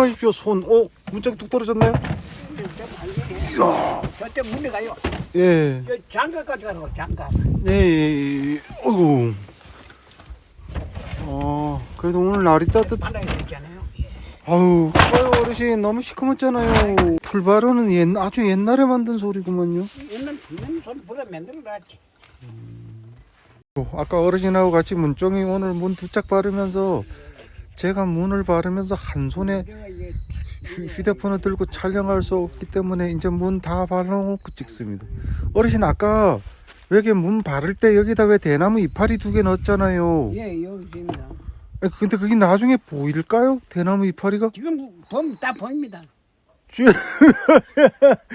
하십시오 손. 어 문짝이 뚝 떨어졌나요? 이야. 저때 문에 가요. 예. 저 장갑까지 가라고 장갑. 예, 예, 예. 어이구. 어, 그래도 오늘 날이 따뜻. 바다에 있잖아요. 아우, 아유, 어르신 너무 시커멓잖아요. 풀바로는 옛, 아주 옛날에 만든 소리구만요. 옛날 옛날 손 불어 만들어 놨지. 어, 아까 어르신하고 같이 문종이 오늘 문 두 짝 바르면서 제가 문을 바르면서 한 손에 휴, 휴대폰을 들고 촬영할 수 없기 때문에 이제 문 다 발라놓고 찍습니다. 어르신 아까 여기 문 바를 때 여기다 왜 대나무 이파리 두 개 넣었잖아요. 예 여기 있습니다. 근데 그게 나중에 보일까요? 대나무 이파리가? 지금 보면 다 보입니다. 쥐-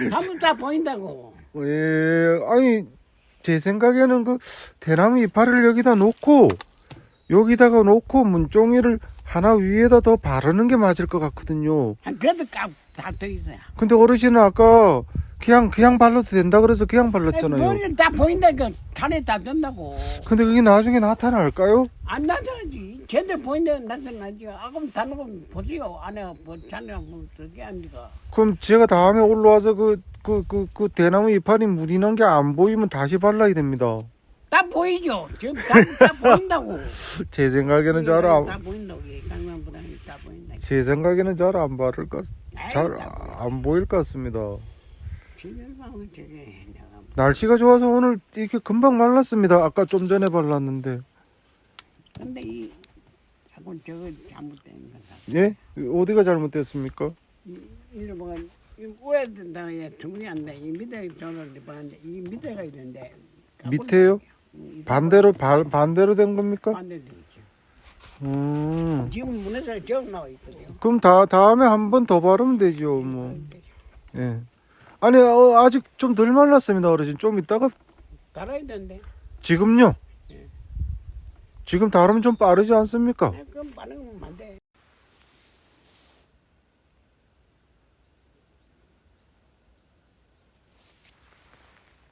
다면 다 보인다고. 예, 아니 제 생각에는 그 대나무 이파리를 여기다 놓고 여기다가 놓고 문종이를 하나 위에다 더 바르는 게 맞을 것 같거든요. 아, 그래도 다떠 있어요. 근데 어르신은 아까 그냥 그냥 발라도 된다 그래서 그냥 발랐잖아요. 머리는 다 보인다니까 산에 다 된다고. 근데 그게 나중에 나타날까요? 안 나타나지. 제대로 보인다 나타나지. 아 그럼 다른 거 보세요. 안에 뭐뭐 저기 아니까. 그럼 제가 다음에 올라와서 그 그 그 그 대나무 이파리 물이 난 게 안 보이면 다시 발라야 됩니다. 다 보이죠. 지금 다, 다 보인다고. 제 생각에는 잘 안, 다 보인다고. 강남보다는 다 보인다. 제 생각에는 잘 안 바를 것, 잘. 안 보일 것 같습니다. 저게 내가 날씨가 좋아서 오늘 이렇게 금방 말랐습니다. 아까 좀 전에 발랐는데. 근데 이 자꾸 저거 잘못된 거다. 예? 어디가 잘못됐습니까? 이 일로 뭐가 이 위에 된다에 주문이 안 돼. 이 밑에 전화를 봤는데 이 밑에가 있는데 밑에요? 이 반대로 발 반대로 된 겁니까? 반대로. 음. 지금 문에서 적 나와 있거든요. 그럼 다 다음에 한 번 더 바르면 되죠, 뭐. 예. 아니 어, 아직 좀 덜 말랐습니다, 어르신. 좀 이따가 달아야 되는데. 지금요. 예. 지금 다르면 좀 빠르지 않습니까? 아, 그럼 돼.